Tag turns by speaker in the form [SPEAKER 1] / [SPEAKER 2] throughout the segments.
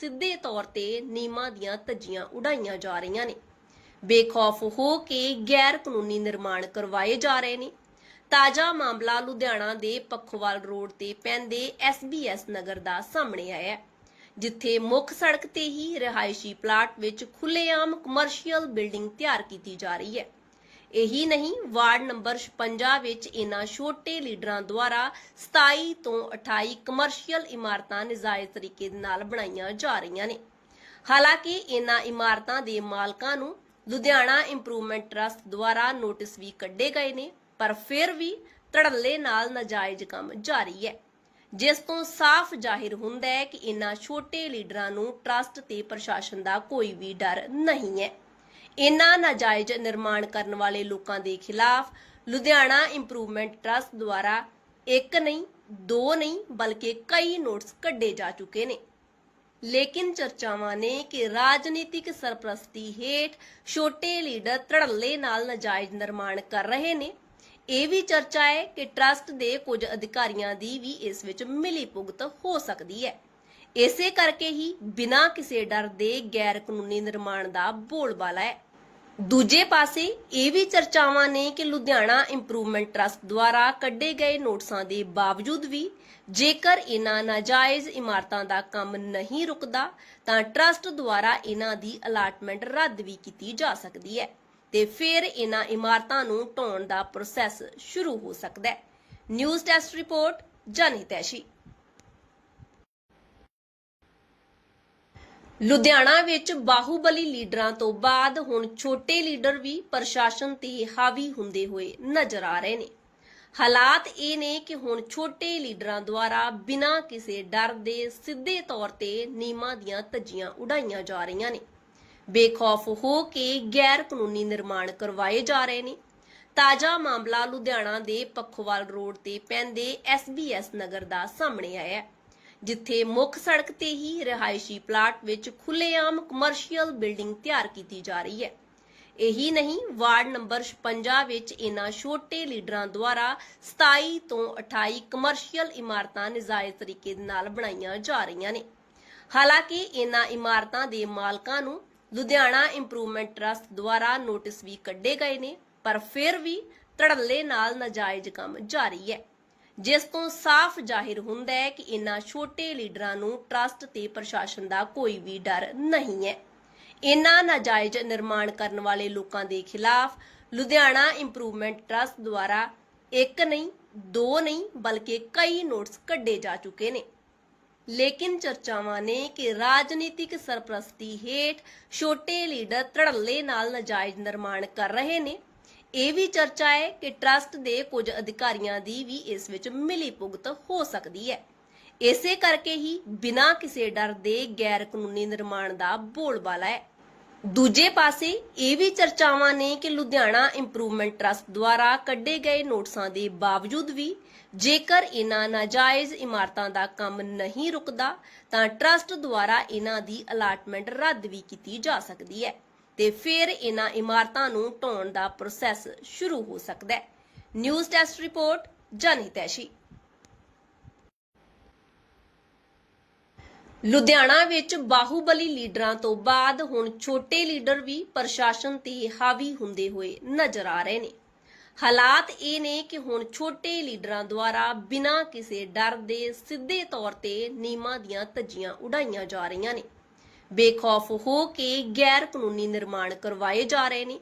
[SPEAKER 1] ਸਿੱਧੇ ਤੌਰ ਤੇ ਨਿਯਮਾਂ ਦੀਆਂ ਧੱਜੀਆਂ ਉਡਾਈਆਂ ਜਾ ਰਹੀਆਂ ਨੇ। ਬੇਖੌਫ ਹੋ ਕੇ ਗੈਰ ਕਾਨੂੰਨੀ ਨਿਰਮਾਣ ਕਰਵਾਏ ਜਾ ਰਹੇ ਨੇ। ਤਾਜ਼ਾ ਮਾਮਲਾ ਲੁਧਿਆਣਾ ਦੇ ਪੱਖੋਵਾਲ ਰੋਡ ਤੇ ਪੈਂਦੇ ਐਸਬੀਐਸ ਨਗਰ ਦਾ ਸਾਹਮਣੇ ਆਇਆ ਹੈ, ਜਿੱਥੇ ਮੁੱਖ ਸੜਕ ਤੇ ਹੀ ਰਿਹਾਇਸ਼ੀ ਪਲਾਟ ਵਿੱਚ ਖੁੱਲੇਆਮ ਕਮਰਸ਼ੀਅਲ ਬਿਲਡਿੰਗ ਤਿਆਰ ਕੀਤੀ ਜਾ ਰਹੀ ਹੈ। ਇਹੀ ਨਹੀਂ, ਵਾਰਡ ਨੰਬਰ 56 ਵਿੱਚ ਇਹਨਾਂ ਛੋਟੇ ਲੀਡਰਾਂ ਦੁਆਰਾ 27 ਤੋਂ 28 ਕਮਰਸ਼ੀਅਲ ਇਮਾਰਤਾਂ ਨਜਾਇਜ਼ ਤਰੀਕੇ ਦੇ ਨਾਲ ਬਣਾਈਆਂ ਜਾ ਰਹੀਆਂ ਨੇ। ਹਾਲਾਂਕਿ ਇਹਨਾਂ ਇਮਾਰਤਾਂ ਦੇ ਮਾਲਕਾਂ ਨੂੰ ਲੁਧਿਆਣਾ ਇੰਪਰੂਵਮੈਂਟ ਟਰਸਟ ਦੁਆਰਾ ਨੋਟਿਸ ਵੀ ਕੱਢੇ ਗਏ ਨੇ, ਪਰ ਫਿਰ ਵੀ ਧੜੱਲੇ ਨਾਲ ਨਾਜਾਇਜ਼ ਕੰਮ ਜਾਰੀ ਹੈ। ਜਿਸ ਤੋਂ ਸਾਫ਼ ਜ਼ਾਹਿਰ ਹੁੰਦਾ ਹੈ ਕਿ ਇਹਨਾਂ ਛੋਟੇ ਲੀਡਰਾਂ ਨੂੰ ਟਰਸਟ ਤੇ ਪ੍ਰਸ਼ਾਸਨ ਦਾ ਕੋਈ ਵੀ ਡਰ ਨਹੀਂ ਹੈ। ਇਨ੍ਹਾਂ ਨਾਜਾਇਜ਼ ਨਿਰਮਾਣ ਕਰਨ ਵਾਲੇ ਲੋਕਾਂ ਦੇ ਖਿਲਾਫ ਲੁਧਿਆਣਾ ਇੰਪਰੂਵਮੈਂਟ ਟਰਸਟ ਦੁਆਰਾ ਇੱਕ ਨਹੀਂ, ਦੋ ਨਹੀਂ, ਬਲਕਿ ਕਈ ਨੋਟਿਸ ਕੱਢੇ ਜਾ ਚੁੱਕੇ ਨੇ। ਲੇਕਿਨ ਚਰਚਾਵਾਂ ਨੇ ਕਿ ਰਾਜਨੀਤਿਕ ਸਰਪ੍ਰਸਤੀ ਹੇਠ ਛੋਟੇ ਲੀਡਰ ਧੜੱਲੇ ਨਾਲ ਨਾਜਾਇਜ਼ ਨਿਰਮਾਣ ਕਰ ਰਹੇ ਨੇ। ਇਹ ਵੀ ਚਰਚਾ ਹੈ ਕਿ ਟਰਸਟ ਦੇ ਕੁਝ ਅਧਿਕਾਰੀਆਂ ਦੀ ਵੀ ਇਸ ਵਿੱਚ ਮਿਲੀ ਭੁਗਤ ਹੋ ਸਕਦੀ ਹੈ। ਇਸੇ ਕਰਕੇ ਹੀ ਬਿਨਾਂ ਕਿਸੇ ਡਰ ਦੇ ਗੈਰ ਕਾਨੂੰਨੀ ਨਿਰਮਾਣ ਦਾ ਬੋਲਬਾਲਾ ਹੈ। ਦੂਜੇ ਪਾਸੇ ਇਹ ਵੀ ਚਰਚਾਵਾਂ ਨੇ ਕਿ ਲੁਧਿਆਣਾ ਇੰਪਰੂਵਮੈਂਟ ਟਰਸਟ ਦੁਆਰਾ ਕੱਢੇ ਗਏ ਨੋਟਿਸਾਂ ਦੇ ਬਾਵਜੂਦ ਵੀ ਜੇਕਰ ਇਹਨਾਂ ਨਾਜਾਇਜ਼ ਇਮਾਰਤਾਂ ਦਾ ਕੰਮ ਨਹੀਂ ਰੁਕਦਾ, ਤਾਂ ਟਰਸਟ ਦੁਆਰਾ ਇਹਨਾਂ ਦੀ ਅਲਾਟਮੈਂਟ ਰੱਦ ਵੀ ਕੀਤੀ ਜਾ ਸਕਦੀ ਹੈ ਤੇ ਫਿਰ ਇਹਨਾਂ ਇਮਾਰਤਾਂ ਨੂੰ ਢਾਉਣ ਦਾ ਪ੍ਰੋਸੈਸ ਸ਼ੁਰੂ ਹੋ ਸਕਦਾ ਹੈ। ਨਿਊਜ਼ ਡੈਸਕ ਰਿਪੋਰਟ ਜਨਹਿਤੈਸ਼ੀ ਲੁਧਿਆਣਾ ਵਿੱਚ ਬਾਹੂਬਲੀ ਲੀਡਰਾਂ ਤੋਂ ਬਾਅਦ ਹੁਣ ਛੋਟੇ ਲੀਡਰ ਵੀ ਪ੍ਰਸ਼ਾਸਨ ਤੇ ਹਾਵੀ ਹੁੰਦੇ ਹੋਏ ਨਜ਼ਰ ਆ ਰਹੇ ਨੇ। ਹਾਲਾਤ ਇਹ ਨੇ ਕਿ ਹੁਣ ਛੋਟੇ ਲੀਡਰਾਂ ਦੁਆਰਾ ਬਿਨਾਂ ਕਿਸੇ ਡਰ ਦੇ ਸਿੱਧੇ ਤੌਰ ਤੇ ਨੀਮਾਂ ਦੀਆਂ ਧੱਜੀਆਂ ਉਡਾਈਆਂ ਜਾ ਰਹੀਆਂ ਨੇ। ਬੇਖੌਫ ਹੋ ਕੇ ਗੈਰ ਕਾਨੂੰਨੀ ਨਿਰਮਾਣ ਕਰਵਾਏ ਜਾ ਰਹੇ ਨੇ। ਤਾਜ਼ਾ ਮਾਮਲਾ ਲੁਧਿਆਣਾ ਦੇ ਪੱਖੋਵਾਲ ਰੋਡ ਤੇ ਪੈਂਦੇ ਐਸਬੀਐਸ ਨਗਰ ਦਾ ਸਾਹਮਣੇ ਆਇਆ ਹੈ। ਜਿੱਥੇ ਮੁੱਖ ਸੜਕ ਤੇ ਹੀ ਰਿਹਾਇਸ਼ੀ ਪਲਾਟ ਵਿੱਚ ਖੁੱਲੇਆਮ ਕਮਰਸ਼ੀਅਲ ਬਿਲਡਿੰਗ ਤਿਆਰ ਕੀਤੀ ਜਾ ਰਹੀ ਹੈ। ਇਹੀ ਨਹੀਂ, ਵਾਰਡ ਨੰਬਰ 56 ਵਿੱਚ ਇਹਨਾਂ ਛੋਟੇ ਲੀਡਰਾਂ ਦੁਆਰਾ 27 ਤੋਂ 28 ਕਮਰਸ਼ੀਅਲ ਇਮਾਰਤਾਂ ਨਜਾਇਜ਼ ਤਰੀਕੇ ਨਾਲ ਬਣਾਈਆਂ ਜਾ ਰਹੀਆਂ ਨੇ। ਹਾਲਾਂਕਿ ਇਹਨਾਂ ਇਮਾਰਤਾਂ ਦੇ ਮਾਲਕਾਂ ਨੂੰ ਲੁਧਿਆਣਾ ਇੰਪਰੂਵਮੈਂਟ ਟਰਸਟ ਦੁਆਰਾ ਨੋਟਿਸ ਵੀ ਕੱਢੇ ਗਏ ਨੇ, ਪਰ ਫਿਰ ਵੀ ਧੜੱਲੇ ਨਾਲ ਨਾਜਾਇਜ਼ ਕੰਮ ਜਾਰੀ ਹੈ। ਜਿਸ ਤੋਂ ਸਾਫ਼ ਜ਼ਾਹਿਰ ਹੁੰਦਾ ਹੈ ਕਿ ਇਹਨਾਂ ਛੋਟੇ ਲੀਡਰਾਂ ਨੂੰ ਟਰਸਟ ਤੇ ਪ੍ਰਸ਼ਾਸਨ ਦਾ ਕੋਈ ਵੀ ਡਰ ਨਹੀਂ ਹੈ। ਇਨ੍ਹਾਂ ਨਾਜਾਇਜ਼ ਨਿਰਮਾਣ ਕਰਨ ਵਾਲੇ ਲੋਕਾਂ ਦੇ ਖਿਲਾਫ ਲੁਧਿਆਣਾ ਇੰਪਰੂਵਮੈਂਟ ਟਰਸਟ ਦੁਆਰਾ ਇੱਕ ਨਹੀਂ, ਦੋ ਨਹੀਂ, ਬਲਕਿ ਕਈ ਨੋਟਿਸ ਕੱਢੇ ਜਾ ਚੁੱਕੇ ਨੇ। ਲੇਕਿਨ ਚਰਚਾਵਾਂ ਨੇ ਕਿ ਰਾਜਨੀਤਿਕ ਸਰਪ੍ਰਸਤੀ ਹੇਠ ਛੋਟੇ ਲੀਡਰ ਧੜੱਲੇ ਨਾਲ ਨਾਜਾਇਜ਼ ਨਿਰਮਾਣ ਕਰ ਰਹੇ ਨੇ। ਇਹ ਵੀ ਚਰਚਾ ਹੈ ਕਿ ਟਰਸਟ ਦੇ ਕੁਝ ਅਧਿਕਾਰੀਆਂ ਦੀ ਵੀ ਇਸ ਵਿੱਚ ਮਿਲੀ ਭੁਗਤ ਹੋ ਸਕਦੀ ਹੈ। ਇਸੇ ਕਰਕੇ ਹੀ ਬਿਨਾਂ ਕਿਸੇ ਡਰ ਦੇ ਗੈਰ ਕਾਨੂੰਨੀ ਨਿਰਮਾਣ ਦਾ ਬੋਲਬਾਲਾ ਹੈ। ਦੂਜੇ ਪਾਸੇ ਇਹ ਵੀ ਚਰਚਾਵਾਂ ਨੇ ਕਿ ਲੁਧਿਆਣਾ ਇੰਪਰੂਵਮੈਂਟ ਟਰਸਟ ਦੁਆਰਾ ਕੱਢੇ ਗਏ ਨੋਟਿਸਾਂ ਦੇ ਬਾਵਜੂਦ ਵੀ ਜੇਕਰ ਇਹਨਾਂ ਨਾਜਾਇਜ਼ ਇਮਾਰਤਾਂ ਦਾ ਕੰਮ ਨਹੀਂ ਰੁਕਦਾ, ਤਾਂ ਟਰਸਟ ਦੁਆਰਾ ਇਹਨਾਂ ਦੀ ਅਲਾਟਮੈਂਟ ਰੱਦ ਵੀ ਕੀਤੀ ਜਾ ਸਕਦੀ ਹੈ। ਤੇ ਫਿਰ ਇਹਨਾਂ ਇਮਾਰਤਾਂ ਨੂੰ ਢਾਉਣ ਦਾ ਪ੍ਰੋਸੈਸ ਸ਼ੁਰੂ ਹੋ ਸਕਦਾ ਹੈ। ਨਿਊਜ਼ ਟੈਸਟ ਰਿਪੋਰਟ ਜਨਹਿਤੈਸ਼ੀ ਲੁਧਿਆਣਾ ਵਿੱਚ ਬਾਹੂਬਲੀ ਲੀਡਰਾਂ ਤੋਂ ਬਾਅਦ ਹੁਣ ਛੋਟੇ ਲੀਡਰ ਵੀ ਪ੍ਰਸ਼ਾਸਨ ਤੇ ਹਾਵੀ ਹੁੰਦੇ ਹੋਏ ਨਜ਼ਰ ਆ ਰਹੇ ਨੇ। ਹਾਲਾਤ ਇਹ ਨੇ ਕਿ ਹੁਣ ਛੋਟੇ ਲੀਡਰਾਂ ਦੁਆਰਾ ਬਿਨਾਂ ਕਿਸੇ ਡਰ ਦੇ ਸਿੱਧੇ ਤੌਰ ਤੇ ਨੀਮਾਂ ਦੀਆਂ ਧੱਜੀਆਂ ਉਡਾਈਆਂ ਜਾ ਰਹੀਆਂ ਨੇ। ਬੇਖੌਫ ਹੋ ਕੇ ਗੈਰ ਕਾਨੂੰਨੀ ਨਿਰਮਾਣ ਕਰਵਾਏ ਜਾ ਰਹੇ ਨੇ।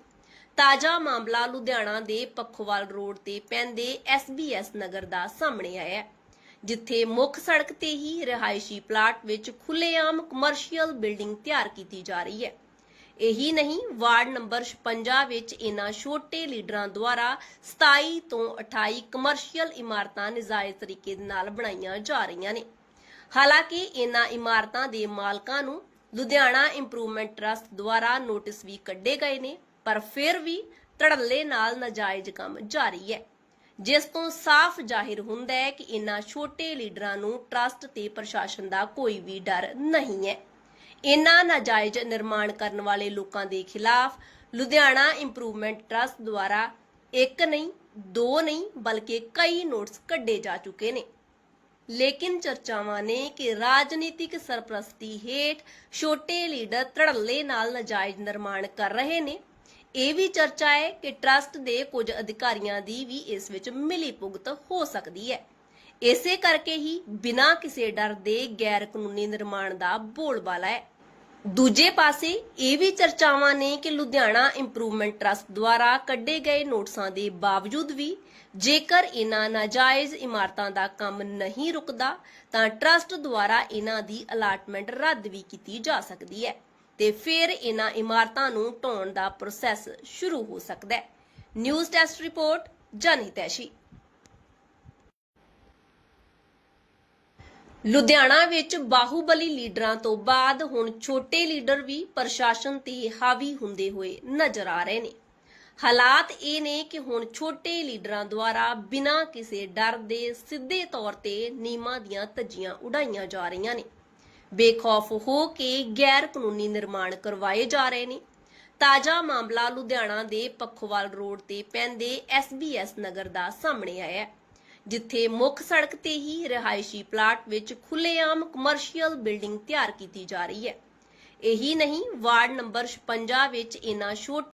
[SPEAKER 1] ਤਾਜ਼ਾ ਮਾਮਲਾ ਲੁਧਿਆਣਾ ਦੇ ਪੱਖੋਵਾਲ ਰੋਡ ਤੇ ਪੈਂਦੇ ਐਸਬੀਐਸ ਨਗਰ ਦਾ ਸਾਹਮਣੇ ਆਇਆ ਹੈ, ਜਿੱਥੇ ਮੁੱਖ ਸੜਕ ਤੇ ਹੀ ਰਿਹਾਇਸ਼ੀ ਪਲਾਟ ਵਿੱਚ ਖੁੱਲੇਆਮ ਕਮਰਸ਼ੀਅਲ ਬਿਲਡਿੰਗ ਤਿਆਰ ਕੀਤੀ ਜਾ ਰਹੀ ਹੈ। ਇਹੀ ਨਹੀਂ, ਵਾਰਡ ਨੰਬਰ 56 ਵਿੱਚ ਇਹਨਾਂ ਛੋਟੇ ਲੀਡਰਾਂ ਦੁਆਰਾ 27 ਤੋਂ 28 ਕਮਰਸ਼ੀਅਲ ਇਮਾਰਤਾਂ ਨਜਾਇਜ਼ ਤਰੀਕੇ ਦੇ ਨਾਲ ਬਣਾਈਆਂ ਜਾ ਰਹੀਆਂ ਨੇ। ਹਾਲਾਂਕਿ ਇਹਨਾਂ ਇਮਾਰਤਾਂ ਦੇ ਮਾਲਕਾਂ ਨੂੰ ਲੁਧਿਆਣਾ ਇੰਪਰੂਵਮੈਂਟ ਟਰਸਟ ਦੁਆਰਾ ਨੋਟਿਸ ਵੀ ਕੱਢੇ ਗਏ ਨੇ, ਪਰ ਫਿਰ ਵੀ ਧੜੱਲੇ ਨਾਲ ਨਾਜਾਇਜ਼ ਕੰਮ ਜਾਰੀ ਹੈ। ਜਿਸ ਤੋਂ ਸਾਫ਼ ਜ਼ਾਹਿਰ ਹੁੰਦਾ ਹੈ ਕਿ ਇਹਨਾਂ ਛੋਟੇ ਲੀਡਰਾਂ ਨੂੰ ਟਰਸਟ ਤੇ ਪ੍ਰਸ਼ਾਸਨ ਦਾ ਕੋਈ ਵੀ ਡਰ ਨਹੀਂ ਹੈ। ਇਨ੍ਹਾਂ ਨਾਜਾਇਜ਼ ਨਿਰਮਾਣ ਕਰਨ ਵਾਲੇ ਲੋਕਾਂ ਦੇ ਖਿਲਾਫ ਲੁਧਿਆਣਾ ਇੰਪਰੂਵਮੈਂਟ ਟਰਸਟ ਦੁਆਰਾ ਇੱਕ ਨਹੀਂ, ਦੋ ਨਹੀਂ, ਬਲਕਿ ਕਈ ਨੋਟਿਸ ਕੱਢੇ ਜਾ ਚੁੱਕੇ ਨੇ। ਲੇਕਿਨ ਚਰਚਾਵਾਂ ਨੇ ਕਿ ਰਾਜਨੀਤਿਕ ਸਰਪ੍ਰਸਤੀ ਹੇਠ ਛੋਟੇ ਲੀਡਰ ਧੜੱਲੇ ਨਾਲ ਨਾਜਾਇਜ਼ ਨਿਰਮਾਣ ਕਰ ਰਹੇ ਨੇ। ਇਹ ਵੀ ਚਰਚਾ ਹੈ ਕਿ ਟਰਸਟ ਦੇ ਕੁਝ ਅਧਿਕਾਰੀਆਂ ਦੀ ਵੀ ਇਸ ਵਿੱਚ ਮਿਲੀ ਭੁਗਤ ਹੋ ਸਕਦੀ ਹੈ। ਇਸੇ ਕਰਕੇ ਹੀ ਬਿਨਾਂ ਕਿਸੇ ਡਰ ਦੇ ਗੈਰ ਕਾਨੂੰਨੀ ਨਿਰਮਾਣ ਦਾ ਬੋਲਬਾਲਾ ਹੈ। ਦੂਜੇ ਪਾਸੇ ਇਹ ਵੀ ਚਰਚਾਵਾਂ ਨੇ ਕਿ ਲੁਧਿਆਣਾ ਇੰਪਰੂਵਮੈਂਟ ਟਰਸਟ ਦੁਆਰਾ ਕੱਢੇ ਗਏ ਨੋਟਿਸਾਂ ਦੇ ਬਾਵਜੂਦ ਵੀ ਜੇਕਰ ਇਹਨਾਂ ਨਾਜਾਇਜ਼ ਇਮਾਰਤਾਂ ਦਾ ਕੰਮ ਨਹੀਂ ਰੁਕਦਾ, ਤਾਂ ਟਰਸਟ ਦੁਆਰਾ ਇਹਨਾਂ ਦੀ ਅਲਾਟਮੈਂਟ ਰੱਦ ਵੀ ਕੀਤੀ ਜਾ ਸਕਦੀ ਹੈ ਤੇ ਫਿਰ ਇਹਨਾਂ ਇਮਾਰਤਾਂ ਨੂੰ ਢਾਉਣ ਦਾ ਪ੍ਰੋਸੈਸ ਸ਼ੁਰੂ ਹੋ ਸਕਦਾ ਹੈ। ਨਿਊਜ਼ ਡੈਸਕ ਰਿਪੋਰਟ ਜਾਨੀ ਲੁਧਿਆਣਾ ਵਿੱਚ ਬਾਹੂਬਲੀ ਲੀਡਰਾਂ ਤੋਂ ਬਾਅਦ ਹੁਣ ਛੋਟੇ ਲੀਡਰ ਵੀ ਪ੍ਰਸ਼ਾਸਨ ਤੇ ਹਾਵੀ ਹੁੰਦੇ ਹੋਏ ਨਜ਼ਰ ਆ ਰਹੇ ਨੇ। ਹਾਲਾਤ ਇਹ ਨੇ ਕਿ ਹੁਣ ਛੋਟੇ ਲੀਡਰਾਂ ਦੁਆਰਾ ਬਿਨਾਂ ਕਿਸੇ ਡਰ ਦੇ ਸਿੱਧੇ ਤੌਰ ਤੇ ਨੀਮਾਂ ਦੀਆਂ ਧੱਜੀਆਂ ਉਡਾਈਆਂ ਜਾ ਰਹੀਆਂ ਨੇ। ਬੇਖੌਫ ਹੋ ਕੇ ਗੈਰ ਕਾਨੂੰਨੀ ਨਿਰਮਾਣ ਕਰਵਾਏ ਜਾ ਰਹੇ ਨੇ। ਤਾਜ਼ਾ ਮਾਮਲਾ ਲੁਧਿਆਣਾ ਦੇ ਪੱਖੋਵਾਲ ਰੋਡ ਤੇ ਪੈਂਦੇ ਐਸਬੀਐਸ ਨਗਰ ਦਾ ਸਾਹਮਣੇ ਆਇਆ ਹੈ। ਜਿੱਥੇ ਮੁੱਖ ਸੜਕ ਤੇ ਹੀ ਰਿਹਾਇਸ਼ੀ ਪਲਾਟ ਵਿੱਚ ਖੁੱਲੇਆਮ ਕਮਰਸ਼ੀਅਲ ਬਿਲਡਿੰਗ ਤਿਆਰ ਕੀਤੀ ਜਾ ਰਹੀ ਹੈ। ਇਹੀ ਨਹੀਂ, ਵਾਰਡ ਨੰਬਰ 56 ਵਿੱਚ ਇਹਨਾਂ ਛੋਟੇ